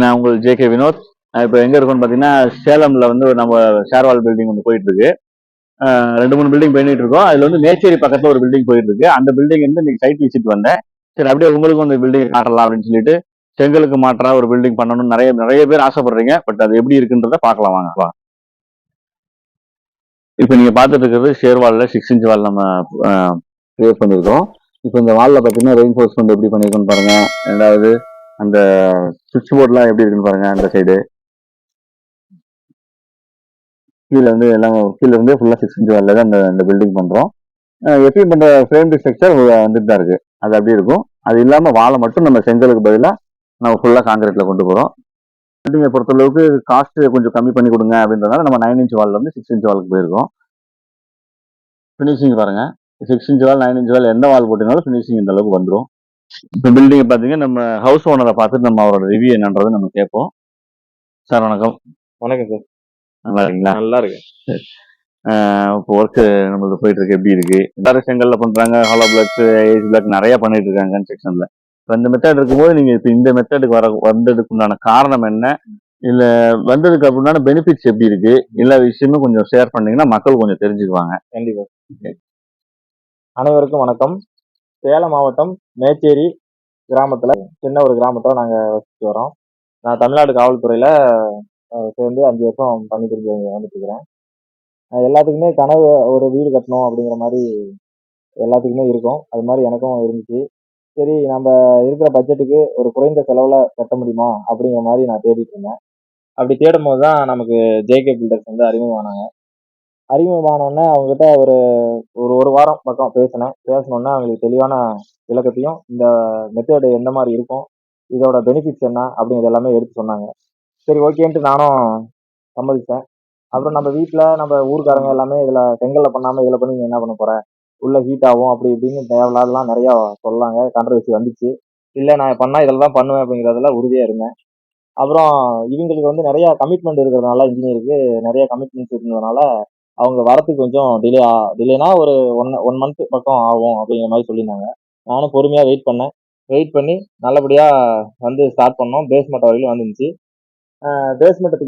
நான் உங்கள் J K Vinod. இப்போ எங்க இருக்கோம்னு பார்த்தீங்கன்னா சேலம்ல வந்து நம்ம ஷேர்வால் பில்டிங் ஒன்று போயிட்டு இருக்கு ரெண்டு மூணு பில்டிங் பண்ணிட்டு இருக்கோம். அதுல வந்து மேச்சேரி பக்கத்துல ஒரு பில்டிங் போயிட்டு இருக்கு அந்த பில்டிங் வந்து இன்னைக்கு சைட் விசிட் வந்தேன். சரி அப்படியே உங்களுக்கும் அந்த பில்டிங் காட்டலாம் அப்படின்னு சொல்லிட்டு செங்கலுக்கு மாற்றா ஒரு பில்டிங் பண்ணணும்னு நிறைய நிறைய பேர் ஆசைப்படுறீங்க. பட் அது எப்படி இருக்குன்றத பார்க்கலாம் வாங்க. வா. இப்போ நீங்க பார்த்துட்டு இருக்கிறது ஷேர்வால்ல சிக்ஸ் இன்ச் வால் நம்ம கிரியேட் பண்ணியிருக்கோம். இப்போ இந்த வாலில் பார்த்தீங்கன்னா ரெயின்ஃபோர்ஸ்மெண்ட் எப்படி பண்ணியிருக்கோம்னு பாருங்க. ரெண்டாவது அந்த சுவிட்ச் போர்ட்லாம் எப்படி இருக்குன்னு பாருங்க அந்த சைடு கீழே வந்து எல்லாம் கீழே வந்து ஃபுல்லாக சிக்ஸ் இன்ச் வால்ல தான் அந்த பில்டிங் பண்ணுறோம் எப்பயும் பண்ணுற ஃப்ரேம் ஸ்ட்ரக்சர் வந்துட்டு தான் இருக்குது அது அப்படி இருக்கும். அது இல்லாமல் வாழை மட்டும் நம்ம செங்கலுக்கு பதிலாக நம்ம ஃபுல்லாக காங்கிரீட்டில் கொண்டு போகிறோம் பில்டிங்கை பொறுத்தளவுக்கு காஸ்ட் கொஞ்சம் கம்மி பண்ணி கொடுங்க அப்படின்றதுனால நம்ம நைன் இன்ச் வால்ல வந்து சிக்ஸ் இன்ச் வாலுக்கு போயிருக்கோம். ஃபினிஷிங் பாருங்க. Six inch wall nine inch wall எந்த வால் போட்டினாலும் ஃபினிஷிங் இந்த அளவுக்கு வந்துடும் இப்போ பில்டிங் பார்த்தீங்கன்னா நம்ம ஹவுஸ் ஓனரை பார்த்துட்டு நம்ம அவரோட ரிவ்யூ என்னன்றதை நம்ம கேட்போம். சார் வணக்கம். வணக்கம் சார். நல்லா இருக்கீங்களா? நல்லா இருக்கு இப்போ ஒர்க் நம்மளுக்கு போயிட்டு இருக்கு எப்படி இருக்கு? எல்லாரும் செங்கல்ல பண்றாங்க. ஹாலோ பிளாக்ஸ் ஏஜ் பிளாக் நிறைய பண்ணிட்டு இருக்காங்க கன்ஸ்ட்ரக்ஷன்ல இப்போ இந்த மெத்தட் இருக்கும்போது நீங்க இப்போ இந்த மெத்தடுக்கு வர வந்ததுக்கு உண்டான காரணம் என்ன? இல்ல வந்ததுக்கு அப்படின்னா பெனிஃபிட்ஸ் எப்படி இருக்கு? எல்லா விஷயமும் கொஞ்சம் ஷேர் பண்ணீங்கன்னா மக்கள் கொஞ்சம் தெரிஞ்சுக்குவாங்க. கண்டிப்பா. அனைவருக்கும் வணக்கம். சேலம் மாவட்டம் மேச்சேரி கிராமத்தில் சின்ன ஒரு கிராமத்தில் நாங்கள் வசித்து வரோம் நான் தமிழ்நாடு காவல்துறையில் சேர்ந்து அஞ்சு வருஷம் பண்ணி புரிஞ்சு வந்துட்டுருக்கிறேன் எல்லாத்துக்குமே கனவு ஒரு வீடு கட்டணும் அப்படிங்கிற மாதிரி எல்லாத்துக்குமே இருக்கும். அது மாதிரி எனக்கும் இருந்துச்சு. சரி நம்ம இருக்கிற பட்ஜெட்டுக்கு ஒரு குறைந்த செலவில் கட்ட முடியுமா அப்படிங்கிற மாதிரி நான் தேடிட்டு இருந்தேன். அப்படி தேடும் போது தான் நமக்கு ஜேகே பில்டர்ஸ் வந்து அறிமுகமானாங்க. அறிமுகமானோடனே அவங்ககிட்ட ஒரு ஒரு ஒரு வாரம் பக்கம் பேசினேன். பேசினோடனே அவங்களுக்கு தெளிவான விளக்கத்தையும் இந்த மெத்தேடு எந்த மாதிரி இருக்கும் இதோட பெனிஃபிட்ஸ் என்ன அப்படிங்கிறது எல்லாமே எடுத்து சொன்னாங்க. சரி ஓகேன்ட்டு நானும் சம்மதித்தேன் அப்புறம் நம்ம வீட்டில் நம்ம ஊருக்காரங்க எல்லாமே இதில் செங்கலில் பண்ணாமல் இதில் பண்ணி நீ என்ன பண்ண போகிற உள்ள ஹீட் ஆகும் அப்படி இப்படின்னு தேவையில்லாதெல்லாம் நிறையா சொல்லாங்க. கான்ட்ரவர்சி வந்துச்சு. இல்லை நான் பண்ணால் இதில் தான் பண்ணுவேன் அப்படிங்கிறதுல உறுதியாக இருந்தேன். அப்புறம் இவங்களுக்கு வந்து நிறைய கமிட்மெண்ட் இருக்கிறதுனால இன்ஜினியருக்கு நிறைய கமிட்மெண்ட்ஸ் இருந்ததுனால அவங்க வரத்துக்கு கொஞ்சம் டிலே டிலேனா ஒரு ஒன் ஒன் மந்த் பக்கம் ஆகும் அப்படிங்கிற மாதிரி சொல்லியிருந்தாங்க. நானும் பொறுமையாக வெயிட் பண்ணேன். வெயிட் பண்ணி நல்லபடியாக வந்து ஸ்டார்ட் பண்ணோம். பேஸ்மெண்ட் வரையிலும் வந்துருந்துச்சு. பேஸ்மெண்ட்டுக்கு